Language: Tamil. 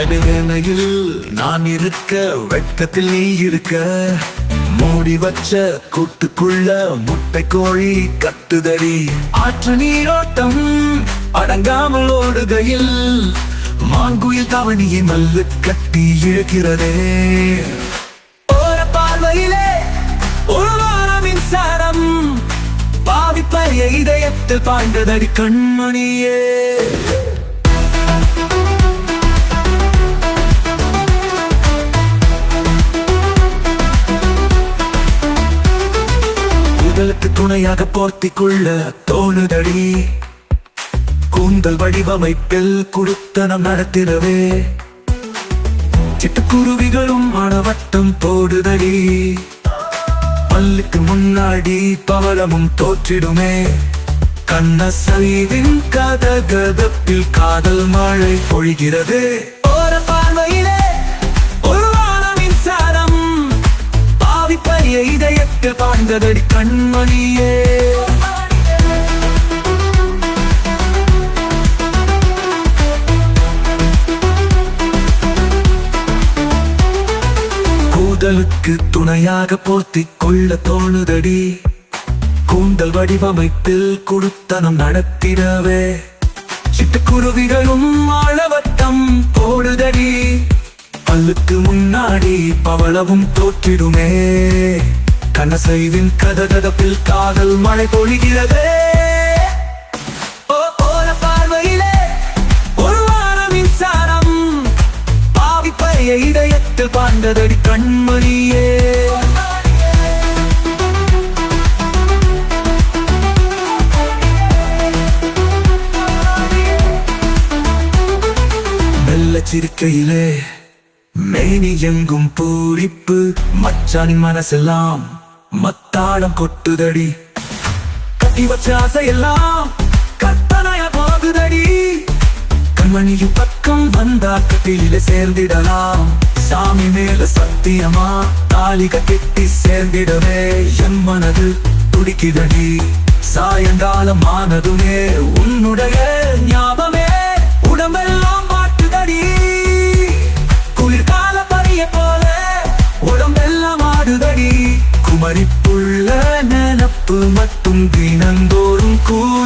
நடுவேனையில் நான் இருக்க வெட்கத்தில் நீ இருக்க. மூடி வச்ச கூட்டுக்குள்ள முட்டை கோழி கத்துதறி ஆற்று நீரோட்டம் அடங்காமல் ஓடுகையில் மாங்குயில் தவணியை மல்லு கட்டி இழுக்கிறதே. ஒரு பார்வையிலே உருவான மின்சாரம் பாவிப்பைய இதயத்தில் பாய்ந்ததடி கண்மணியே. உடலுக்கு போர்த்திக்குள்ள தோணுதடி. கூந்தல் வடிவமைப்பில் குடுத்தனம் நடத்தினவே சிட்டுக்குருவிகளும் மணவட்டம் போடுதடி. பல்லுக்கு முன்னாடி பவளமும் தோற்றிடுமே. கண்ணசைவின் கதகதப்பில் காதல் மழை பொழிகிறது. பாவிப்பறிய இதயத்தில் பாய்ந்ததடி கண்மணியே. கூதலுக்கு துணையாக போர்த்திக் கொள்ள தோணுதடி. கூந்தல் வடிவமைப்பில் குடுத்தனம் நடத்திடவே. சிட்டுக்குருவிகளும் அளவட்டம் போடுதடி. பல்லுக்கு முன்னாடி பவளவும் தோற்றிடுமே. கனசைவின் கதகதப்பில் காதல் மழை பொழிகிறதே. இதயத்தில் பாண்டதடி கண்மணியே. மெல்ல சிரிக்கையிலே மேனி எங்கும் பூரிப்பு மச்சானின் மனசெல்லாம் மத்தாளம் கொட்டுதடி. கட்டி வச்ச ஆசையெல்லாம் கத்தனைய போகுதடி. கண்மணியு பக்கம் வந்தா கட்டில சேர்ந்திடலாம். சாமி மேல சத்தியமா தாலி கட்டி சேர்ந்திடவே. என் மனது துடிக்குதடி. சாயங்காலம் ஆனதுமே உன்னுடைய ஞாபகம் cool.